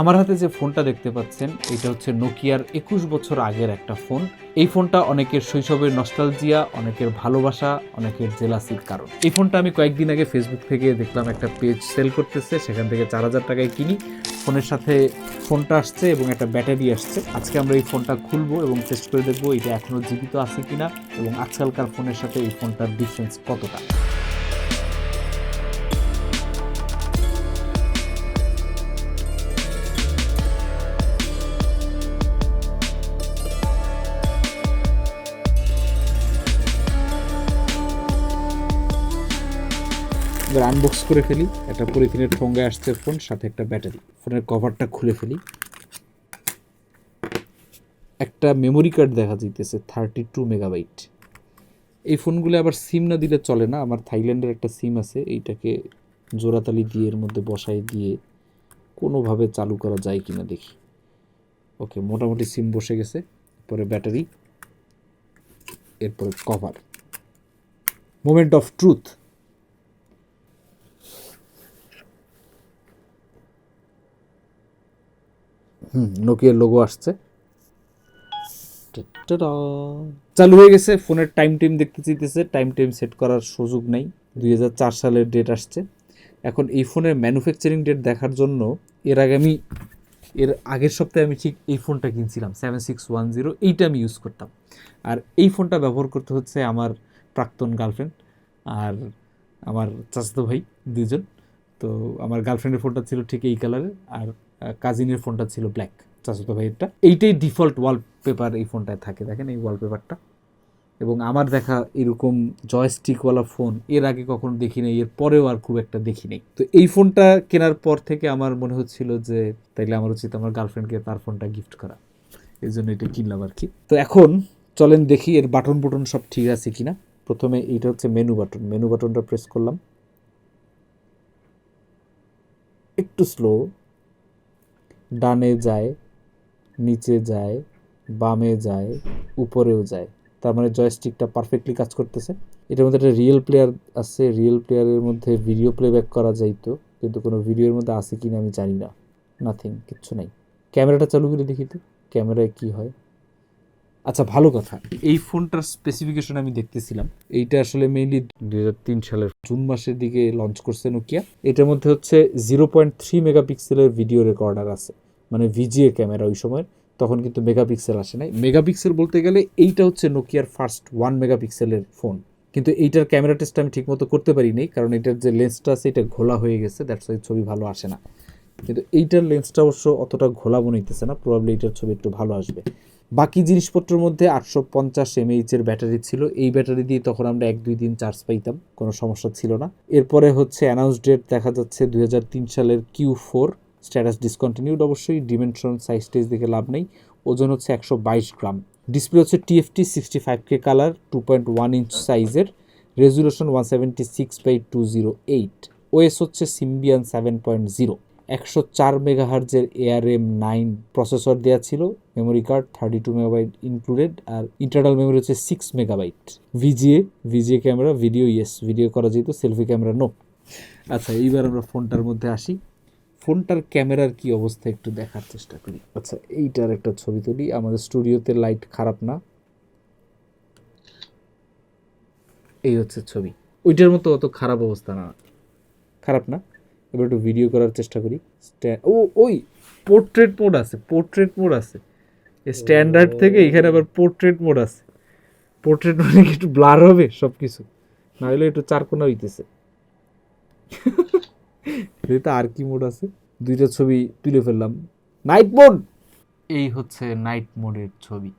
আমার হাতে যে ফোনটা দেখতে পাচ্ছেন, এটা হচ্ছে নোকিয়ার একুশ বছর আগের একটা ফোন। এই ফোনটা অনেকের শৈশবের নস্টালজিয়া, অনেকের ভালোবাসা, অনেকের জেলাসির কারণ। এই ফোনটা আমি কয়েকদিন আগে ফেসবুক থেকে দেখলাম একটা পেজ সেল করতেছে, সেখান থেকে চার হাজার টাকায় কিনি। ফোনের সাথে ফোনটা আসছে এবং একটা ব্যাটারি আসছে। আজকে আমরা এই ফোনটা খুলবো এবং টেস্ট করে দেখব এটা এখনও জীবিত আছে কিনা এবং আজকালকার ফোনের সাথে এই ফোনটার ডিফারেন্স কতটা। এবার আনবক্স করে ফেলি। একটা পলিথিনের ঠোঙ্গে আসছে ফোন সাথে একটা ব্যাটারি ফোনের কভারটা খুলে ফেলি। একটা মেমোরি কার্ড দেখা যাইতেছে থার্টি টু মেগাবাইট এই ফোনগুলো আবার সিম না দিলে চলে না, আমার থাইল্যান্ডের একটা সিম আছে, এইটাকে জোড়াতালি দিয়ে এর মধ্যে বসাই দিয়ে কোনোভাবে চালু করা যায় কি না দেখি। ওকে মোটামুটি সিম বসে গেছে পরে ব্যাটারি এরপরে কভার মোমেন্ট অফ ট্রুথ হুম নোকিয়ার লোগো আসছে। চালু হয়ে গেছে ফোনের টাইম টাইম দেখতে চাইতেছে টাইম টাইম সেট করার সুযোগ নেই। দুই হাজার চার সালের ডেট আসছে। এখন এই ফোনের ম্যানুফ্যাকচারিং ডেট দেখার জন্য এর আগে আমি এর আগের সপ্তাহে আমি ঠিক এই ফোনটা কিনছিলাম সেভেন সিক্স ওয়ান জিরো এইটা আমি ইউজ করতাম। আর এই ফোনটা ব্যবহার করতে হচ্ছে আমার প্রাক্তন গার্লফ্রেন্ড আর আমার চাচাতো ভাই দুজন তো আমার গার্লফ্রেন্ডের ফোনটা ছিল ঠিক এই কালারের আর কাজিনের ফোনটা ছিল ব্ল্যাক চাচাতো ভাইয়েরটা। এইটাই ডিফল্ট ওয়ালপেপার এই ফোনটায় থাকে, দেখেন এই ওয়ালপেপারটা এবং আমার দেখা এরকম জয়স্টিকওয়ালা ফোন এর আগে কখনো দেখি নাই, এর পরেও আর খুব একটা দেখি নাই। তো এই ফোনটা কেনার পর থেকে আমার মনে হচ্ছিল যে, তাইলে আমার উচিত আমার গার্লফ্রেন্ডকে তার ফোনটা গিফট করা। এই জন্য এটা কিনলাম আর কি। তো এখন চলেন দেখি এর বাটন বুটন সব ঠিক আছে কি না প্রথমে এইটা হচ্ছে মেনু বাটন মেনু বাটনটা প্রেস করলাম। একটু স্লো ডানে যায়, নিচে যায়, বামে যায়, উপরেও যায়। তার মানে জয়স্টিকটা পারফেক্টলি কাজ করতেছে। এটার মধ্যে একটা রিয়েল প্লেয়ার আছে। রিয়েল প্লেয়ারের মধ্যে ভিডিও প্লেব্যাক করা যাইতো কিন্তু কোনো ভিডিওর মধ্যে আছে কি না আমি জানি না। নাথিং কিচ্ছু নাই। ক্যামেরাটা চালু করে দেখি তো। ক্যামেরায় কী হয়? আচ্ছা ভালো কথা। এই ফোনটার স্পেসিফিকেশন আমি দেখতেছিলাম। এইটা আসলে মেইনলি দুই হাজার তিন সালের জুন মাসের দিকে লঞ্চ করছে নোকিয়া এটার মধ্যে হচ্ছে জিরো পয়েন্ট থ্রি মেগাপিক্সেলের ভিডিও রেকর্ডার আছে। মানে ভিজিএ ক্যামেরা ওই সময় তখন কিন্তু মেগাপিক্সেল আসে নাই। মেগাপিক্সেল বলতে গেলে এইটা হচ্ছে নোকিয়ার ফার্স্ট ওয়ান মেগাপিক্সেলের ফোন কিন্তু এইটার ক্যামেরা টেস্ট আমি ঠিকমতো করতে পারি নাই কারণ এটার যে লেন্সটা আছে, এটা ঘোলা হয়ে গেছে। দ্যাটস ওয়াই ছবি ভালো আসে না। কিন্তু এইটার লেন্সটা অবশ্য অতটা ঘোলা বনাইতেছে না। প্রবাবলি এইটার ছবি একটু ভালো আসবে। বাকি জিনিসপত্রের মধ্যে আটশো পঞ্চাশ এমএইচের ব্যাটারি ছিল। এই ব্যাটারি দিয়ে তখন আমরা এক, দুই দিন চার্জ পাইতাম, কোনো সমস্যা ছিল না। এরপরে হচ্ছে অ্যানাউন্স ডেট দেখা যাচ্ছে দুই হাজার তিন সালের কিউ ফোর স্ট্যাটাস ডিসকন্টিনিউড অবশ্যই ডিমেনশন সাইজ টেজ দেখে লাভ নেই। ওজন হচ্ছে একশো বাইশ গ্রাম। ডিসপ্লে হচ্ছে TFT sixty five K colour two point one inch সাইজের resolution one seventy six by two zero eight OS হচ্ছে সিম্বিয়ান সেভেন পয়েন্ট জিরো একশো চার মেগাহার্জের এআরএম নাইন প্রসেসর দেওয়া ছিল memory card thirty two megabyte included আর internal memory হচ্ছে six megabyte VGA VGA camera video yes video করা যেত selfie camera no আচ্ছা এইবার আমরা ফোনটার মধ্যে আসি। ফোনটার ক্যামেরার কি অবস্থা একটু দেখার চেষ্টা করি। আচ্ছা এইটার একটা ছবি তুলি, আমাদের স্টুডিওতে লাইট খারাপ না। এই হচ্ছে ছবি। ওইটার মতো অত খারাপ অবস্থা না। খারাপ না? এবার একটু ভিডিও করার চেষ্টা করি। ও ওই পোর্ট্রেট মোড আছে পোর্ট্রেট মোড আছে। স্ট্যান্ডার্ড থেকে এখানে আবার পোর্ট্রেট মোড আছে। পোর্ট্রেট মোডে একটু ব্লার হবে সব কিছু না হলে একটু চারকোনা হইতেছে। এটা আর কি মোড আছে? দুইটা ছবি তুলে ফেললাম। নাইট মোড এই হচ্ছে নাইট মোডের ছবি।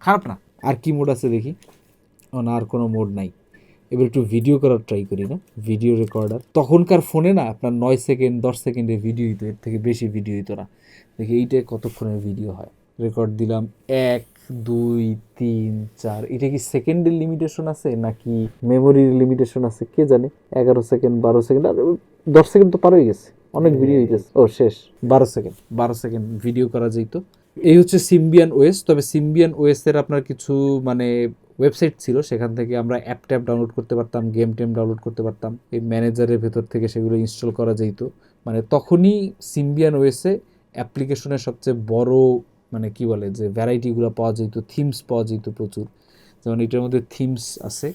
খারাপ না। আর কি মোড আছে দেখি? ও না আর কোনো মোড নাই। এবার একটু ভিডিও করার ট্রাই করি না ভিডিও রেকর্ডার তখনকার ফোনে না আপনার নয় সেকেন্ড দশ সেকেন্ডের ভিডিও হইতো এর থেকে বেশি ভিডিও হইতো না। দেখি এইটা কতক্ষণের ভিডিও হয়? রেকর্ড দিলাম এক দুই তিন চার। এটা কি সেকেন্ডের লিমিটেশন আছে নাকি মেমোরির লিমিটেশন আছে কে জানে? এগারো সেকেন্ড বারো সেকেন্ড আর দশ সেকেন্ড তো পার হয়ে গেছে। অনেক ভিডিও হইতেছে। ও শেষ। বারো সেকেন্ড বারো সেকেন্ড ভিডিও করা যেত। এই হচ্ছে সিম্বিয়ান ওএস তবে সিম্বিয়ান ওএস এর আপনার কিছু মানে ওয়েবসাইট ছিল, সেখান থেকে আমরা অ্যাপ ট্যাপ ডাউনলোড করতে পারতাম গেম টেম ডাউনলোড করতে পারতাম। এই ম্যানেজারের ভেতর থেকে সেগুলো ইনস্টল করা যেত মানে তখনই সিম্বিয়ান ওয়েসে অ্যাপ্লিকেশনের সবচেয়ে বড় মানে কি বলে, যে ভ্যারাইটিগুলো পাওয়া যেত থিমস পাওয়া যেত প্রচুর। যেমন এটার মধ্যে থিমস আছে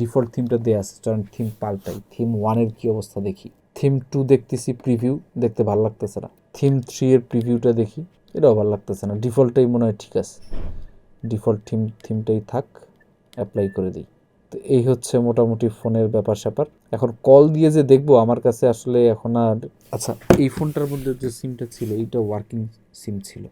ডিফল্ট থিমটা দেওয়া আছে, চলেন থিম পাল্টাই। থিম ওয়ানের কী অবস্থা দেখি। থিম টু দেখতেছি প্রিভিউ দেখতে ভালো লাগতেছে না। থিম থ্রি এর প্রিভিউটা দেখি, এটাও ভালো লাগতেছে না। ডিফল্টটাই মনে হয় ঠিক আছে। ডিফল্ট থিম থিমটাই থাক। অ্যাপ্লাই করে দিই। তো এই হচ্ছে মোটামুটি ফোনের ব্যাপার স্যাপার এখন কল দিয়ে যে দেখব, আমার কাছে আসলে এখন আর আচ্ছা এই ফোনটার মধ্যে যে সিমটা ছিল, এইটা ওয়ার্কিং সিম ছিল।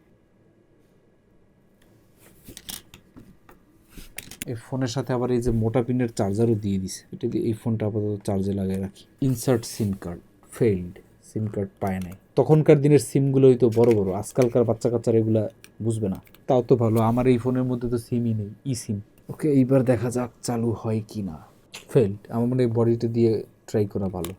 এই ফোনের সাথে আবার এই যে মোটা পিনের চার্জারও দিয়ে দিছে। এটা দিয়ে এই ফোনটা আপাতত চার্জে লাগিয়ে রাখি। Insert SIM card failed SIM card পায় নাই। তখনকার দিনের সিমগুলো হয়তো বড় বড়, আজকালকার বাচ্চা কাচ্চারা এগুলা বুঝবে না। তাও তো ভালো, আমার এই ফোনের মধ্যে তো সিমই নেই ই সিম ওকে এইবার দেখা যাক চালু হয় কি না ফেল্ড আমার মনে বডিটা দিয়ে ট্রাই করা ভালো।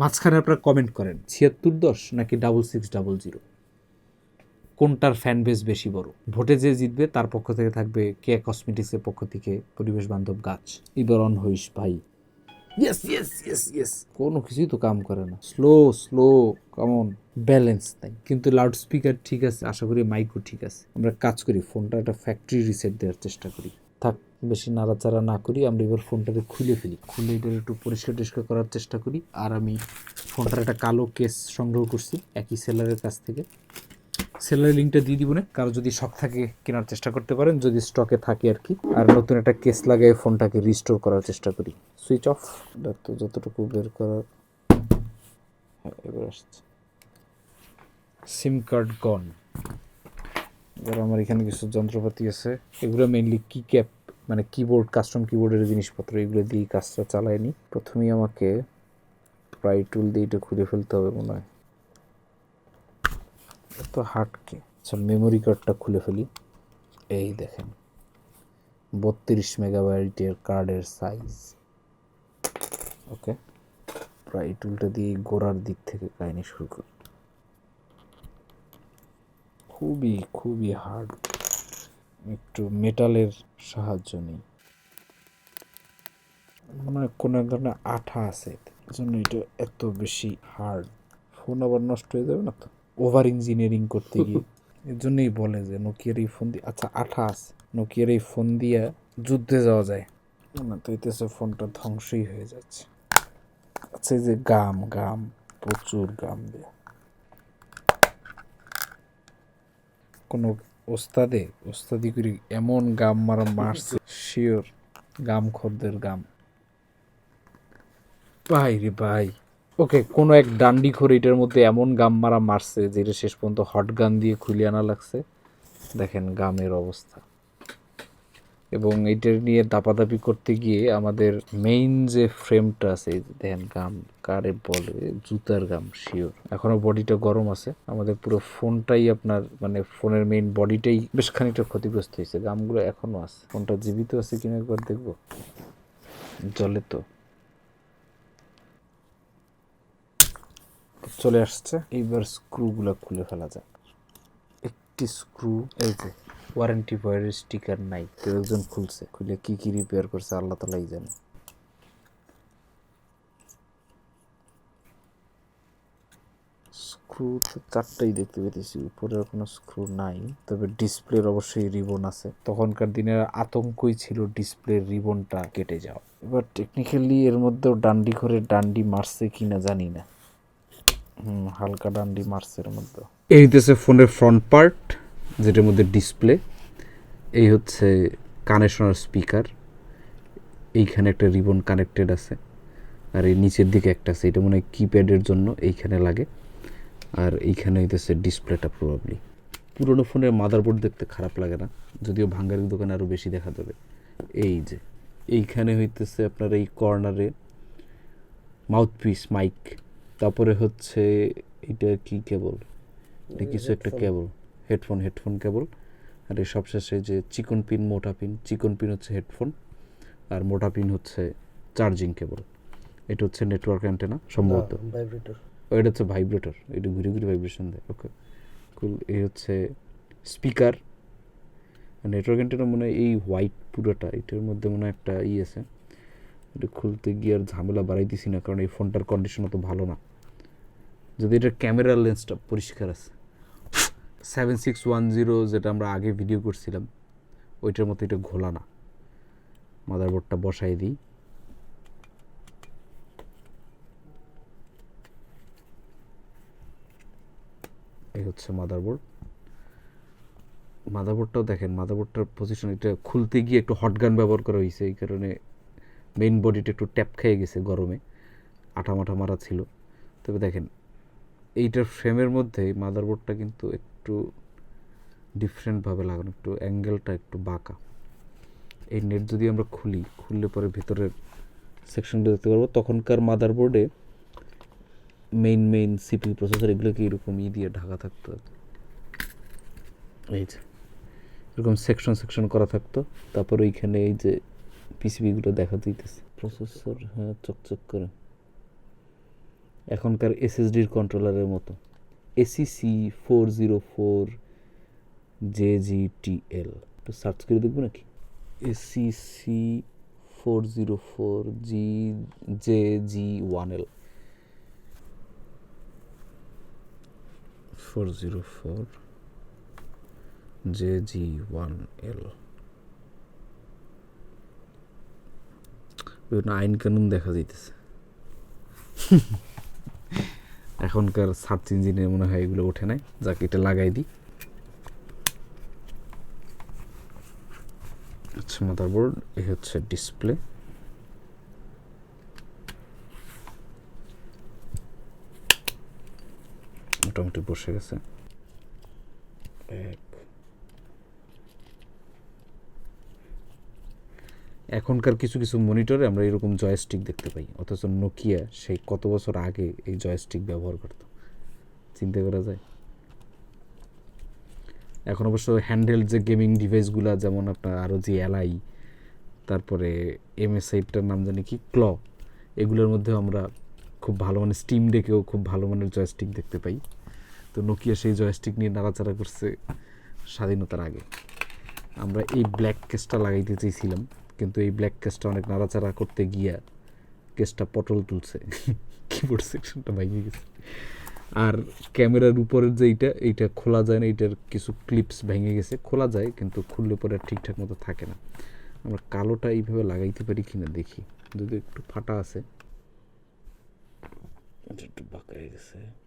মাঝখানে আপনারা কমেন্ট করেন ছিয়াত্তর দশ নাকি ডাবল সিক্স ডাবল জিরো কোনটার ফ্যান বেস বেশি বড়? ভোটে যে জিতবে তার পক্ষ থেকে থাকবে কে কসমেটিক্সের পক্ষ থেকে? পরিবেশ বান্ধব গাছ। এবার অন হইস ভাই। ইয়েস ইয়েস ইয়েস ইয়েস কোনো কিছুই তো কাম করে না। স্লো স্লো কেমন ব্যালেন্স নাই। কিন্তু লাউড স্পিকার ঠিক আছে, আশা করি মাইকও ঠিক আছে। আমরা কাজ করি, ফোনটা একটা ফ্যাক্টরি রিসেট দেওয়ার চেষ্টা করি। থাক, বেশি নাড়াচাড়া না করি, আমরা এবার ফোনটাকে খুলে ফেলি। খুলে এটা একটু পরিষ্কার টরিষ্কার করার চেষ্টা করি। আর আমি ফোনটার একটা কালো কেস সংগ্রহ করছি, একই সেলারের কাছ থেকে। সেলারের লিঙ্কটা দিয়ে দিব না। কারও যদি শখ থাকে কেনার চেষ্টা করতে পারেন, যদি স্টকে থাকে আর কি। আর নতুন একটা কেস লাগিয়ে ফোনটাকে রিস্টোর করার চেষ্টা করি। সুইচ অফ তো যতটুকু বের করার হ্যাঁ এবার আসছে। সিম কার্ড গন এবার আমার এখানে কিছু যন্ত্রপাতি আছে। এগুলো মেইনলি কি ক্যাপ মানে কিবোর্ড কাস্টম কিবোর্ডের জিনিসপত্র, এগুলো দিয়ে কাজটা চালায়নি প্রথমেই আমাকে প্রাই টুল দিয়ে এটা খুলে ফেলতে হবে মনে হয়। এত হার্ডকে আচ্ছা মেমোরি কার্ডটা খুলে ফেলি। এই দেখেন, বত্রিশ মেগাবাইটের কার্ডের সাইজ ওকে প্রায় টুলটা দিয়ে গোড়ার দিক থেকে কাহিনী শুরু করি। খুবই খুবই হার্ড একটু মেটালের সাহায্য নেই। মনে কোনো এক ধরনের আঠা আছে। জন্য এটা এত বেশি হার্ড ফোন আবার নষ্ট হয়ে যাবে না তো? ওভার ইঞ্জিনিয়ারিং করতে গিয়ে। এর জন্যই বলে যে নোকিয়ার এই ফোন দিয়ে আচ্ছা আঠা আছে নোকিয়ার এই ফোন দিয়ে যুদ্ধে যাওয়া যায়। না, তো এতেছে ফোনটা ধ্বংসই হয়ে যাচ্ছে। আচ্ছা এই যে গাম গাম, প্রচুর গাম দেয়। কোনো ওস্তাদে, ওস্তাদি করি এমন গাম মারা মারছে শিওর গাম খদ্দের গাম। ভাই রে ভাই। ওকে, কোনো এক ডান্ডি খোর এটার মধ্যে এমন গাম মারা মারছে যেটা শেষ পর্যন্ত হট গান দিয়ে খুলে আনা লাগছে। দেখেন গামের অবস্থা। এবং এটার নিয়ে দাপাদাপি করতে গিয়ে আমাদের মেইন যে ফ্রেমটা আছে দেখেন গাম, কারে বলে, জুতার গাম শিওর এখনও বডিটা গরম আছে। আমাদের পুরো ফোনটাই আপনার মানে ফোনের মেইন বডিটাই বেশ খানিকটা ক্ষতিগ্রস্ত হয়েছে। গামগুলো এখনও আছে। ফোনটা জীবিত আছে কিনা একবার দেখব। জলে তো। চলে আসছে। এইবার স্ক্রুগুলো খুলে ফেলা যাক। একটি স্ক্রু এই যে। ওয়ারেন্টি বয়ের স্টিকার নাই। কেউ একজন খুলছে খুলে কি কি রিপেয়ার করছে আল্লাহ তালাই জানে। স্ক্রু তো চারটাই দেখতে পেতেছি উপরের কোনো স্ক্রু নাই। তবে ডিসপ্লের অবশ্যই রিবন আছে। তখনকার দিনের আতঙ্কই ছিল ডিসপ্লের রিবনটা কেটে যাওয়া। এবার টেকনিক্যালি এর মধ্যেও ডান্ডি করে ডান্ডি মারছে কিনা জানি না। হালকা ডান্ডি মার্সের মধ্যে। এই হইতেছে ফোনের ফ্রন্ট পার্ট, যেটার মধ্যে ডিসপ্লে। এই হচ্ছে কানে শোনার স্পিকার। এইখানে একটা রিবন কানেক্টেড আছে। আর এই নিচের দিকে একটা আছে। এটা মনে হয় কিপ্যাডের জন্য এইখানে লাগে। আর এইখানে হইতেছে ডিসপ্লেটা প্রবাবলি পুরোনো ফোনের মাদারবোর্ড দেখতে খারাপ লাগে না। যদিও ভাঙ্গারির দোকানে আরও বেশি দেখা যাবে। এই যে, এইখানে হইতেছে আপনার এই কর্নারে মাউথপিস, মাইক। তারপরে হচ্ছে এটা কি কেবল? এটা কিছু একটা কেবল। হেডফোন হেডফোন কেবল। আর এই সবশেষে যে চিকন পিন মোটা পিন চিকন পিন হচ্ছে হেডফোন আর মোটা পিন হচ্ছে চার্জিং কেবল। এটা হচ্ছে নেটওয়ার্ক অ্যান্টেনা সম্ভবত। ভাইব্রেটর ও, এটা হচ্ছে ভাইব্রেটর এটা ঘুরে ঘুরে ভাইব্রেশন দেয়। ওকে কুল এই হচ্ছে স্পিকার নেটওয়ার্ক অ্যান্টেনা মনে হয় এই হোয়াইট পুরোটা এটার মধ্যে মনে হয় একটা ই আছে। এটা খুলতে গিয়ে আর ঝামেলা বাড়াই দিছি না কারণ এই ফোনটার কন্ডিশন অত ভালো না। যদি এটার ক্যামেরার লেন্সটা পরিষ্কার আছে। সেভেন সিক্স ওয়ান জিরো যেটা আমরা আগে ভিডিও করছিলাম, ওইটার মতো এটা ঘোলা না। মাদারবোর্ডটা বসাই দিই। এই হচ্ছে মাদারবোর্ড মাদারবোর্ডটাও দেখেন মাদারবোর্ডটার পজিশন এটা খুলতে গিয়ে একটু হট গান ব্যবহার করা হয়েছে, এই কারণে মেইন বডিটা একটু ট্যাপ খেয়ে গেছে গরমে। আঠা মাঠা মারা ছিল। তবে দেখেন এইটার ফ্রেমের মধ্যে মাদারবোর্ডটা কিন্তু একটু ডিফারেন্টভাবে লাগানো, একটু অ্যাঙ্গেলটা একটু বাঁকা। এই নেট যদি আমরা খুলি, খুললে পরে ভিতরের সেকশনটা দেখতে পারব। তখনকার মাদারবোর্ডে মেইন মেইন সিপি প্রসেসর এগুলোকে এরকম ই দিয়ে ঢাকা থাকতো। এই যে, এরকম সেকশন সেকশন করা থাকতো। তারপর ওইখানে এই যে পিসিবিগুলো দেখা দিতেছে। প্রসেসর হ্যাঁ চকচক করে। এখনকার এসএসডির কন্ট্রোলারের মতো। ACC four zero four J G T L একটু সার্চ করে দেখব নাকি? ACC four zero four G J G one L four zero four J G one L বিভিন্ন আইন কানুন দেখা যাইতেছে। এখনকার সার্চ ইঞ্জিনে মনে হয় এগুলো ওঠে নাই। যাকে, এটা লাগাই দিই। আচ্ছা মাদারবোর্ড এই হচ্ছে ডিসপ্লে মোটামুটি বসে গেছে। এখনকার কিছু কিছু মনিটরে আমরা এরকম জয়স্টিক দেখতে পাই। অথচ নোকিয়া সেই কত বছর আগে এই জয়স্টিক ব্যবহার করতো। চিন্তা করা যায়? এখন অবশ্য হ্যান্ডেল যে গেমিং ডিভাইসগুলো যেমন আপনার আরও যে এলআই তারপরে এমএসআইটার নাম জানি কি ক্ল এগুলোর মধ্যে আমরা খুব ভালো মানে স্টিম ডেকেও খুব ভালো মানের জয়স্টিক দেখতে পাই। তো নোকিয়া সেই জয়স্টিক নিয়ে নাড়াচাড়া করছে স্বাধীনতার আগে। আমরা এই ব্ল্যাক কেসটা লাগাইতে চেয়েছিলাম। কিন্তু এই ব্ল্যাক কেসটা অনেক নাড়াচাড়া করতে গিয়া কেসটা পটল তুলছে। কিবোর্ড সেকশনটা ভেঙে গেছে। আর ক্যামেরার উপরের যে এইটা এইটা খোলা যায় না, এইটার কিছু ক্লিপস ভেঙে গেছে। খোলা যায়, কিন্তু খুললে পরে ঠিকঠাক মতো থাকে না। আমরা কালোটা এইভাবে লাগাইতে পারি কিনা দেখি। যদি একটু ফাটা আছে। একটু বাঁকা হয়ে গেছে।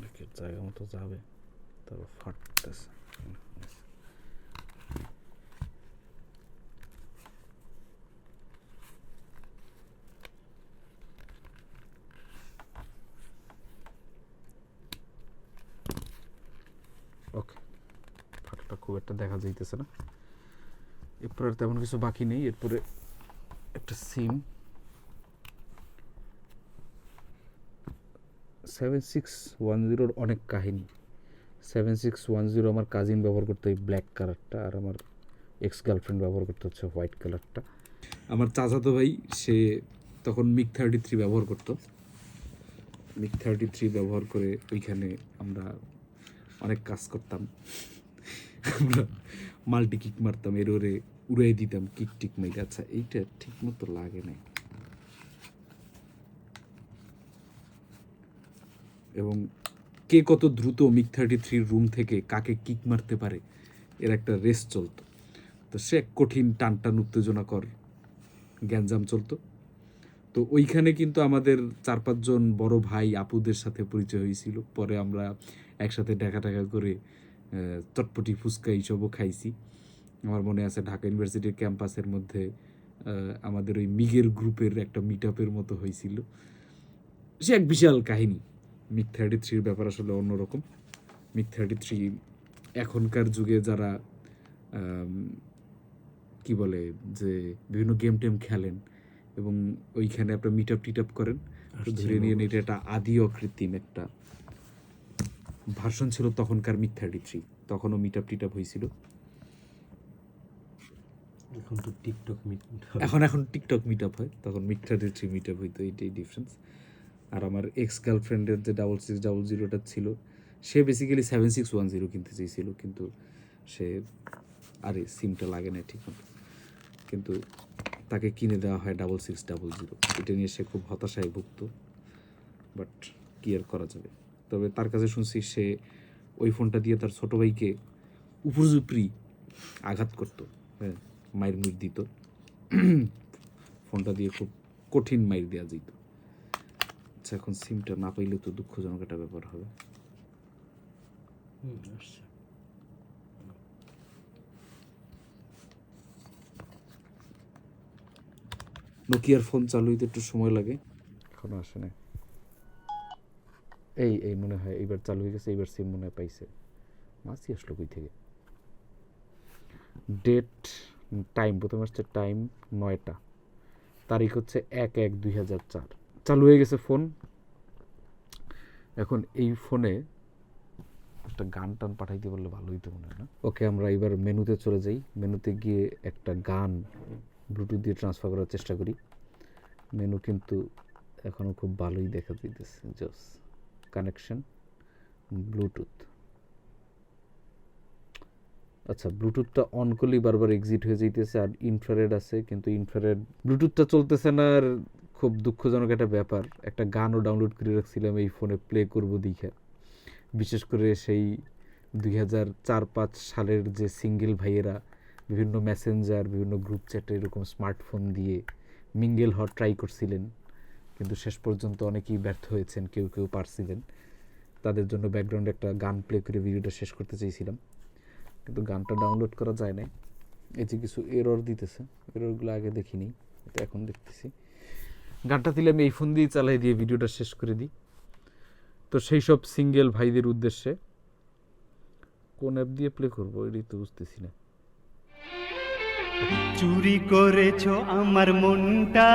দেখি জায়গা মতো যাবে তারপর ফাটতেছে হুম, হয়েছে। ওকে ফাটাটা খুব একটা দেখা যাইতেছে না। এরপর আর তেমন কিছু বাকি নেই। এরপরে একটা সিম সেভেন সিক্স ওয়ান জিরোর অনেক কাহিনী। সেভেন সিক্স ওয়ান জিরো আমার কাজিন ব্যবহার করতো এই ব্ল্যাক কালারটা আর আমার এক্স গার্লফ্রেন্ড ব্যবহার করতে হচ্ছে হোয়াইট কালারটা আমার চাচাতো ভাই, সে তখন মিক থার্টি থ্রি ব্যবহার করতো। মিক থার্টি থ্রি ব্যবহার করে ওইখানে আমরা অনেক কাজ করতাম। আমরা মাল্টি কিক মারতাম এর ওরে উড়াই দিতাম, কিক টিক মেরে আচ্ছা এইটা ঠিক মতো লাগে নাই। এবং কে কত দ্রুত মিক থার্টি থ্রির রুম থেকে কাকে কিক মারতে পারে, এর একটা রেস চলতো। তো সে এক কঠিন টান টান উত্তেজনাকর গ্যাঞ্জাম চলতো। তো ওইখানে কিন্তু আমাদের চার পাঁচজন বড় ভাই আপুদের সাথে পরিচয় হয়েছিল। পরে আমরা একসাথে দেখা টাকা করে চটপটি ফুচকা এইসবও খাইছি। আমার মনে আছে ঢাকা ইউনিভার্সিটির ক্যাম্পাসের মধ্যে আমাদের ওই মিগের গ্রুপের একটা মিট আপের মতো হয়েছিল। সে এক বিশাল কাহিনী। মিক থার্টি থ্রির ব্যাপার আসলে অন্যরকম। মিক থার্টি থ্রি এখনকার যুগে যারা কি বলে যে বিভিন্ন গেম টেম খেলেন এবং ওইখানে আপনার মিট আপ টিট আপ করেন ধরে নিয়ে এটা একটা আদি অকৃত্রিম একটা ভার্সন ছিল তখনকার মিথ থার্টি থ্রি তখনও মিট আপ টিট আপ হয়েছিল। এখন তো টিকটক মিট এখন এখন টিকটক মিট আপ হয়। তখন meet thirty three meet up হইতো এইটাই ডিফারেন্স আর আমার এক্স গার্লফ্রেন্ডের যে ডাবল সিক্স ডাবল জিরোটা ছিল সে basically seven six one zero কিনতে চেয়েছিল কিন্তু সে আরে সিমটা লাগে না ঠিক মতো। কিন্তু তাকে কিনে দেওয়া হয় ডাবল সিক্স ডাবল জিরো এটা নিয়ে সে খুব হতাশায় ভুগত বাট কি আর করা যাবে? তবে তার কাছে শুনছি সে ওই ফোনটা দিয়ে তার ছোটো ভাইকে উপর্যুপরি আঘাত করতো। হ্যাঁ মায়ের মুখ দিত। ফোনটা দিয়ে খুব কঠিন মাইর দেওয়া যেত আচ্ছা এখন সিমটা না পাইলে তো দুঃখজনক একটা ব্যাপার হবে। নোকিয়ার ফোন চালু হইতে একটু সময় লাগে। এখনও আসে না এই এই মনে হয়, এইবার চালু হয়ে গেছে, এইবার সিম মনে হয় পাইছে। মাসি আসলো কই থেকে? ডেট টাইম প্রথমে আসছে টাইম নয়টা। তারিখ হচ্ছে এক এক দুই হাজার চার। চালু হয়ে গেছে ফোন এখন এই ফোনে একটা গান টান পাঠাইতে পারলে ভালো হইতো মনে হয় না? ওকে, আমরা এবার মেনুতে চলে যাই। মেনুতে গিয়ে একটা গান ব্লুটুথ দিয়ে ট্রান্সফার করার চেষ্টা করি। মেনু কিন্তু এখনও খুব ভালোই দেখা যাইতেছে। জস কানেকশন ব্লুটুথ আচ্ছা ব্লুটুথটা অন করলেই বারবার এক্সিট হয়ে যাইতেছে আর ইনফ্রারেড আছে, কিন্তু ইনফ্রারেড ব্লুটুথটা চলতেছে না আর খুব দুঃখজনক একটা ব্যাপার। একটা গানও ডাউনলোড করে রাখছিলাম এই ফোনে প্লে করব দেখে। বিশেষ করে সেই দুই হাজার চার পাঁচ সালের যে সিঙ্গেল ভাইয়েরা, বিভিন্ন মেসেঞ্জার বিভিন্ন গ্রুপ চ্যাটে এরকম স্মার্টফোন দিয়ে মিঙ্গেল হওয়ার ট্রাই করছিলেন। কিন্তু শেষ পর্যন্ত অনেকেই ব্যর্থ হয়েছেন, কেউ কেউ পারছিলেন। তাদের জন্য ব্যাকগ্রাউন্ডে একটা গান প্লে করে ভিডিওটা শেষ করতে চেয়েছিলাম। কিন্তু গানটা ডাউনলোড করা যায় নাই। যে কিছু এরর দিতেছে এররগুলো আগে দেখিনি, এটা এখন দেখতেছি। গানটা দিলে আমি এই ফোন দিয়েই চালাই দিয়ে ভিডিওটা শেষ করে দিই। তো সেই সব সিঙ্গেল ভাইদের উদ্দেশ্যে কোন অ্যাপ দিয়ে প্লে করব এটাই তো বুঝতেছি না। চুরি করেছ আমার মনটা।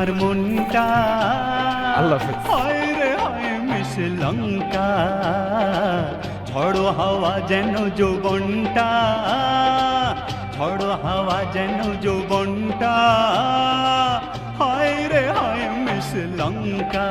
আমার মনটা। আল্লাহ। হায় রে হয় মিস লঙ্কা। ঝড়ো হাওয়া যেন যৌবনটা। ঝড়ো হাওয়া যেন যৌবনটা। হয় রে হয় মিস লঙ্কা।